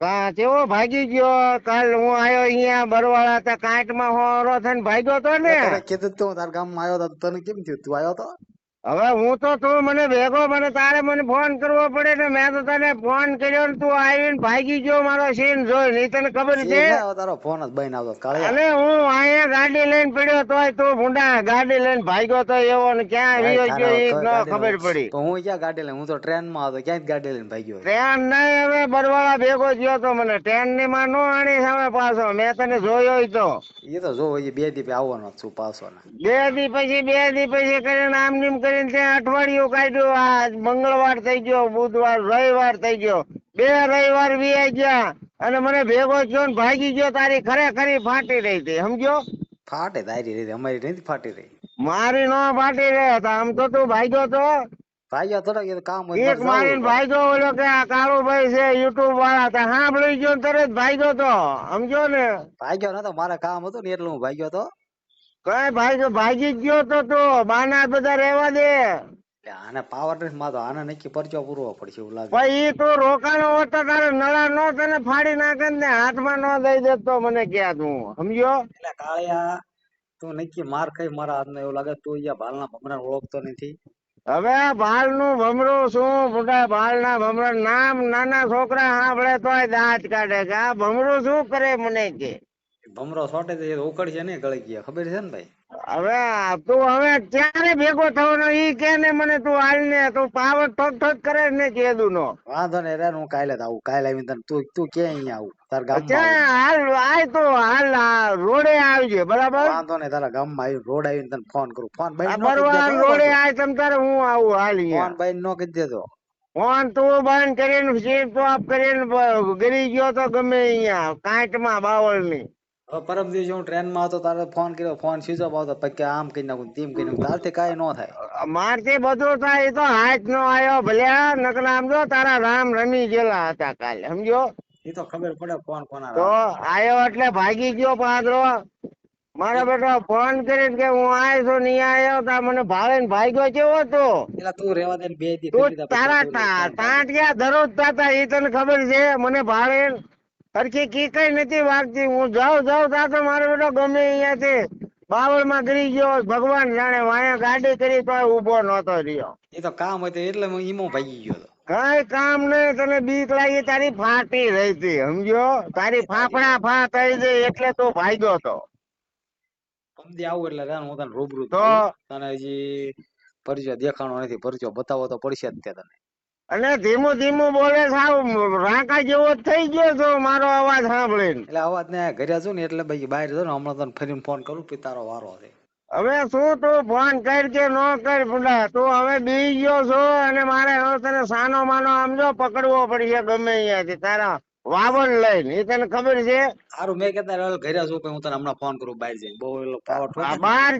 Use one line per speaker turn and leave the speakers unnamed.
કા કેવો ભાગી ગયો? કાલ હું આયો અહીંયા બરવાળા હતા કાંટમાં હોરો થઈને ભાગ્યો તો ને?
કીધું તું ગામમાં આવ્યો તો, તને કેમ થયું? તું આવ્યો તો?
હવે હું તો તું મને ભેગો મને તારે મને ફોન કરવો પડે ને મેં તો તને ફોન કર્યો ને તું આવીને ભાગી ગયો મારો સીન જોઈ. નહીં તને ખબર છે?
તારો ફોન જ બહીને આવતો
અને હું અહીંયા ગાડી લઈને પડ્યો તોય તું ભૂંડા ગાડી લઈને ભાગ્યો તો એવો ને ક્યાં
ભાઈ,
ગયો એ ન ખબર પડી.
તો હું ક્યાં ગાડી લઈને? હું તો ટ્રેનમાં હતો ક્યાંય ગાડી લઈને ભાગ્યો
ટ્રેન નહીં હવે બરવાળા ભેગો ગયો તો મને. ટ્રેનની માં નો આણી સામે પાછો મેં તને જોયો તો.
એ તો જોવો બે દી આવવાનો છું પાછો
બે દી પછી બે દી પછી કરીને આમ નીમ કરીને ત્યાં અઠવાડિયું કાઢ્યું. આ મંગળવાર થઈ ગયો બુધવાર રવિવાર થઈ ગયો. બે રવિવાર વીઆઈ ગયા અને મને ભેગો થયો ને ભાગી ગયો. તારી ખરેખરી ફાટી રહી હતી સમજો
ફાટે તારી રહી અમારી નથી ફાટી રહી.
મારી નો ફાટી રહ્યા હતા આમ તો તું ભાગ્યો તો?
ભાગ્યો થોડો કામ
એક મારીને ભાગ્યો ઓલો કે આ કાળુભાઈ છે યુટ્યુબ વાળા હતા સાંભળી ગયો તરત ભાગ્યો તો સમજો ને?
ભાગ્યો નતો મારે કામ હતું ને એટલે હું ભાગ્યો તો.
કઈ ભાગી જ ગયો તો તો બાના બધા રહેવા દે.
આને પાવર નથી માતો આને નક્કી પરચો પૂરવો પડશે એવું લાગે.
ભાઈ ઈ તો રોકાણો હોત તો તારે નળા નો તને ફાડી નાખે ને હાથમાં નો દઈ દેતો મને કે તું સમજ્યો?
એટલે કાળિયા તું નક્કી માર ખાઈ મારા હાથમાં એવું લાગે તું અહીંયા ભાલના ભમરા ઓળખતો નથી.
હવે ભાલનું ભમરું શું? મોટા ભાલ ના ભમરા નામ નાના છોકરા સાંભળે તોય દાંત કાઢે કે આ ભમરું શું કરે મને કે?
ભમરો છોટે તો ઉકળશે ને ગળી ગયા ખબર છે ને ભાઈ?
હવે તું હવે ક્યારે ભેગો થવાનો ઈ કે ને મને તું હાલ ને તું પાવર ઠોક ઠોક કરે ને કેદુ નો.
વાંધો ને રે હું કાલે આવું કાલે આવીને તને તું તું કે અહીંયા આવું તાર
ક્યાં હાલ આય તો હાલ રોડે આવજે બરાબર?
વાંધો નહીં તારા ગામમાં આવી રોડ આવીને તને ફોન કરું. ફોન ભાઈ નો
બરવાળા રોડે આય તમ તારે હું આવું હાલ અહીંયા.
ફોન ભાઈ નો કહી દેતો.
ફોન તું બંધ કરીને સીટ ઓફ કરીને ગરી ગયો તો ગમે અહીંયા કાંટમાં બાવળની
હવે પરમ દિવસે હું ટ્રેનમાં હતો તારે ફોન કર્યો ફોન સ્વિચ ઓફ આવતો પછી કે આમ કરી નાખું તેમ કરી નાખું તારથી કાંઈ ન થાય.
મારથી બધું થાય એ તો હાથ નો આવ્યો ભલે નકર આમ જો તારા રામ રમી ગયેલા હતા કાલે સમજો?
એ તો ખબર પડે કોના
તો આવ્યો એટલે ભાગી ગયો પાદરો. મારો બેટો ફોન કરીને કે હું આયો છું નહીં આયો તા મને ભાવે ને ભાગ્યો કેવો તો
એટલે તું રેવા દે બે દી
તારા
તું રે, ફોન કર.
દરરોજ તાતા એ તને ખબર છે મને ભાવે સરખી કી કઈ નથી વાગતી. હું જાઉં જાઉં તા તો મારો બેટો ગમે અહીંયાથી બાવળમાં ગરી ગયો ભગવાન જાણે વાયા ગાડી કરી તો ઊભો નતો રહ્યો.
એ તો કામ હતું એટલે હું ઈમો ભાગી ગયો હતો
કઈ કામ નહીં તને બીક લાગી તારી ફાટી રહી હતી સમજ્યો? તારી ફાફડા ફા થઈ ગઈ એટલે તો ભાગ્યો તો.
સમજી આવું એટલે હું તને રૂબરૂ
તો?
તને હજી પરિચય દેખાણો નથી પરિચય બતાવો તો પડશે જ તે તને.
અને ધીમું ધીમું બોલે સાવ રાંકા જેવો થઈ ગયો છો મારો અવાજ સાંભળીને.
એટલે અવાજ ને ઘરે છું ને એટલે ભાઈ બહાર જો ને હમણાં તને ફરીને ફોન કરું તારો વારો છે.
હવે શું તું ફોન કર કે ન કર પુડા તું હવે બી ગયો છો અને મારે હવે તને સાનો માનો આમ જો પકડવો પડશે ગમે અહીંયાથી. તારા વાવડ લઈને. એ તને ખબર છે?
સારું મેં કહેતા ઘરે છું કે હું તને હમણાં ફોન કરું બહાર જઈને. બહુ પાવર
બાર